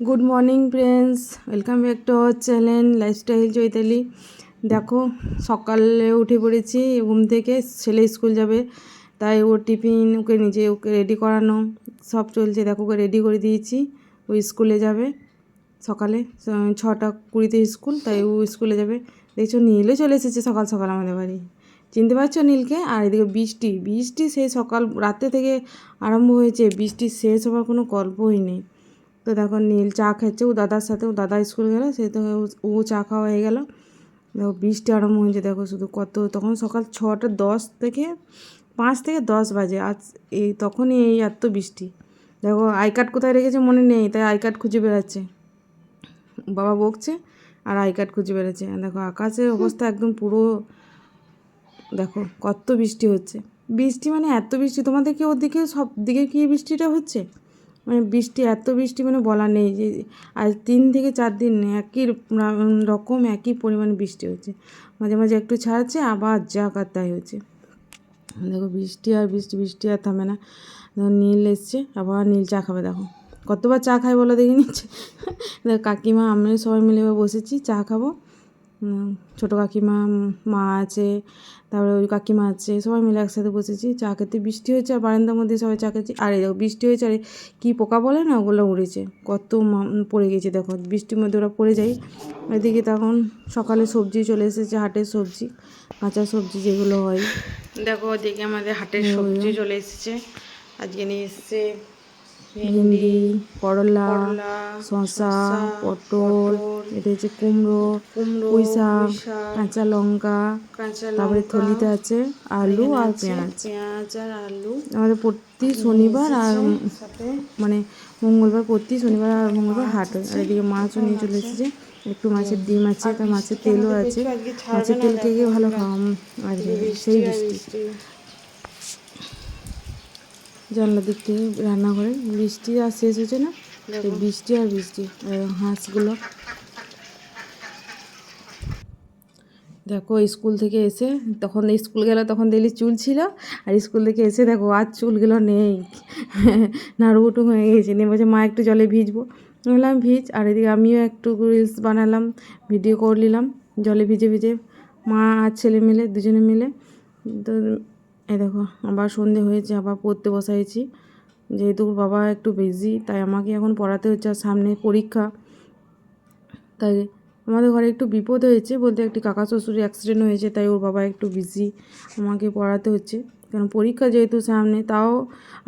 Good morning friends welcome back to our channel lifestyle Chaitali দেখো, সকালে উঠে পড়েছি, ঘুম থেকে ছেলে স্কুল যাবে, তাই ওর টিফিন ওকে নিজে ওকে রেডি করানো, সব চলছে। দেখো, ওকে রেডি করে দিয়েছি, ও স্কুলে যাবে সকালে ছটা কুড়িতে স্কুল, তাই ও স্কুলে যাবে। দেখছ, নীলও চলে এসেছে সকাল সকাল আমাদের বাড়ি। চিনতে পারছ নীলকে? আর এদিকে বৃষ্টি বৃষ্টি সেই সকাল, রাতে থেকে আরম্ভ হয়েছে, বৃষ্টি শেষ হওয়ার কোনো গল্পই নেই। তো দেখো নীল চা খাচ্ছে ও দাদার সাথে, ও দাদা স্কুল গেল, সে তো ও- চা খাওয়া হয়ে গেল। দেখো বৃষ্টি আরম্ভ হয়েছে, দেখো শুধু কত, তখন সকাল ছটা দশ থেকে, পাঁচ থেকে দশ বাজে, আজ এই তখনই এই এত বৃষ্টি। দেখো আই কার্ড কোথায় রেখেছে মনে নেই, তাই আই কার্ড খুঁজে বেড়াচ্ছে। বাবা বকছে, আর আই কার্ড খুঁজে বেড়াচ্ছে। দেখো আকাশের অবস্থা একদম পুরো, দেখো কত বৃষ্টি হচ্ছে। বৃষ্টি মানে এত বৃষ্টি, তোমাদের কি ওদিকে সব দিকে কি বৃষ্টিটা হচ্ছে? মানে বৃষ্টি, এত বৃষ্টি মানে বলা নেই যে আজ তিন থেকে চার দিন একই রকম একই পরিমাণে বৃষ্টি হচ্ছে মাঝে মাঝে একটু ছাড়ছে, আবার যা তাই হচ্ছে দেখো বৃষ্টি আর বৃষ্টি বৃষ্টি আর থামে না। দেখো নীল এসছে, আবার নীল চা খাবে দেখো। কতবার চা খাই বলো দেখে নিচ্ছে দেখো কাকিমা আমরা সবাই মিলে বসেছি, চা খাব। ছোটো কাকিমা মা আছে তারপরে ওই কাকিমা আছে সবাই মিলে একসাথে বসেছি চা খেতে বৃষ্টি হয়েছে আর বারান্দার মধ্যে সবাই চা খেয়েছি। আর দেখো বৃষ্টি হয়েছে আর কী পোকা বলে না ওগুলো উড়েছে কত পড়ে গেছে দেখো বৃষ্টির মধ্যে ওরা পড়ে যায়। এদিকে তখন সকালে সবজি চলে এসেছে হাটের সবজি কাঁচা সবজি যেগুলো হয়। দেখো ওদিকে আমাদের হাটের সবজি চলে এসেছে আজকে নিয়ে এসেছে ভেন্ডি করলা শসা পটল এটা হচ্ছে কুমড়ো পুঁই শাক কাঁচা লঙ্কা তারপরে থলিতে আছে আলু আর পেঁয়াজ। পেঁয়াজ আর আলু। আমাদের প্রতি শনিবার আর মানে মঙ্গলবার প্রতি শনিবার আর মঙ্গলবার হাট হয়। আর এদিকে মাছও নিয়ে চলে এসেছে। একটু মাছের ডিম আছে তার মাছের তেলও আছে। মাছের তেল কে ভালো খাওয়া আর সেই বৃষ্টি। জানলা দিক থেকে রান্না করে। বৃষ্টি আর শেষ হচ্ছে না। বৃষ্টি আর বৃষ্টি হাঁসগুলো। দেখো স্কুল থেকে এসে তখন স্কুল গেল তখন দেখলি চুল ছিল আর স্কুল থেকে এসে দেখো আর চুলগুলো নেই। নাড়ুটু হয়ে গেছে। নিয়ে বলছে মা একটু জলে ভিজবো। বললাম ভিজ। আর এদিকে আমিও একটু রিলস বানালাম ভিডিও করে নিলাম জলে ভিজে ভিজে। মা আর ছেলে মিলে দুজনে মিলে। তো এই দেখো, আবার সন্ধে হয়েছে, আবার পড়তে বসাইছি। যেহেতু বাবা একটু বিজি তাই আমাকে এখন পড়াতে হচ্ছে আর সামনে পরীক্ষা। তাই আমাদের ঘরে একটু বিপদ হয়েছে বলতে একটি কাকা শ্বশুরের অ্যাক্সিডেন্ট হয়েছে, তাই ওর বাবা একটু বিজি আমাকে পড়াতে হচ্ছে। কারণ পরীক্ষা যেহেতু সামনে, তাও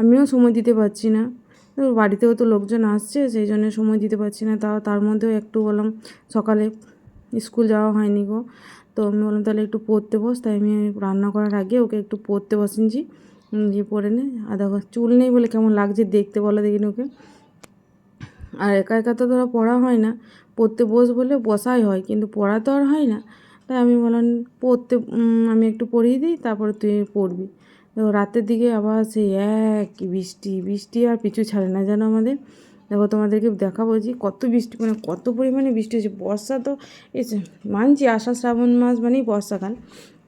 আমিও সময় দিতে পারছি না। বাড়িতেও তো লোকজন আসছে, সেই জন্য সময় দিতে পারছি না। তাও তার মধ্যেও একটু বললাম, সকালে স্কুল যাওয়া হয়নি গো। তো আমি বললাম, তাহলে একটু পড়তে বস। তাই আমি রান্না করার আগে ওকে একটু পড়তে বসিয়েছি। যে পড়ে নে। আর দেখো, চুল নেই বলে কেমন লাগছে দেখতে বলো দেখিনি ওকে। আর একা একা তো ধরো পড়া হয় না। পড়তে বস বলে বসাই হয়, কিন্তু পড়া তো আর হয় না। তাই আমি বললাম, পড়তে আমি একটু পড়িয়ে দিই, তারপরে তুই পড়বি। দেখো, রাতের দিকে আবার সেই এক বৃষ্টি বৃষ্টি আর পিছু ছাড়ে না যেন আমাদের। দেখো তোমাদেরকে দেখাবো যে কত বৃষ্টি মানে কত পরিমাণে বৃষ্টি হচ্ছে বর্ষা তো এসে মানছি আষাঢ় শ্রাবণ মাস মানেই বর্ষাকাল।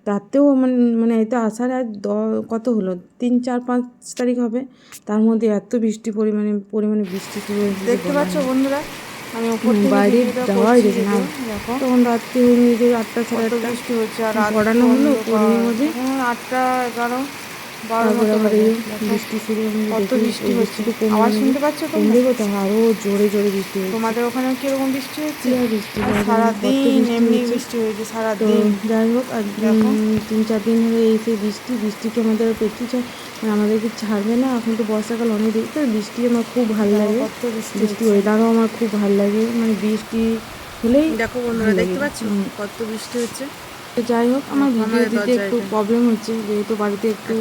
তাতেও মানে মানে এই তো আষাঢ় আজ দ কত হলো? তিন চার পাঁচ তারিখ হবে। তার মধ্যে এত বৃষ্টি পরিমাণে পরিমাণে বৃষ্টি শুরু হয়েছে দেখতে পাচ্ছ বন্ধুরা? আমি বাইরে ভিডিওটা যাওয়াই যেত না। দেখো তখন রাত্রি হয়ে যে আটটা সাড়ে আটটা বৃষ্টি হচ্ছে আর পড়ানো হলো পড়িয়ে মধ্যে আটটা এগারো। তারপরে মতো আবার বাজে। এই দেখো, বৃষ্টি শুরু কত বৃষ্টি হচ্ছে। আওয়াজ শুনতে পাচ্ছ তোমরা? তো আরও জোরে জোরে বৃষ্টি তোমাদের ওখানে কীরকম বৃষ্টি হচ্ছে? বৃষ্টি? সারাদিন এমনি বৃষ্টি হয়েছে সারাদিন। যাই হোক আর তিন চার দিন এই সেই বৃষ্টি বৃষ্টিকে আমাদের পেটু চায় মানে আমাদেরকে ছাড়বে না। এখন তো বর্ষাকাল অনেক দিন তো বৃষ্টি আমার খুব ভালো লাগে। বৃষ্টি ওয়েদারও আমার খুব ভালো লাগে। মানে বৃষ্টি হলেই দেখো বন্ধুরা দেখতে পাচ্ছ? কত বৃষ্টি হচ্ছে। যাই হোক আমার ভিডিও দিতে একটু প্রবলেম হচ্ছে। যেহেতু বাড়িতে একটু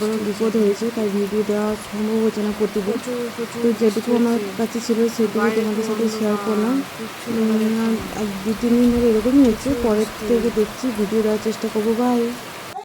বড় বিপদ হয়েছে তাই ভিডিও দেওয়া সম্ভব হচ্ছে না প্রতিদিন। তো যেটুকু আমার কাছে ছিল সেটুকু তোমাদের সাথে শেয়ার করলাম। দু তিন দিন ধরে এরকমই হচ্ছে। পরের থেকে দেখছি ভিডিও দেওয়ার চেষ্টা করব। বাই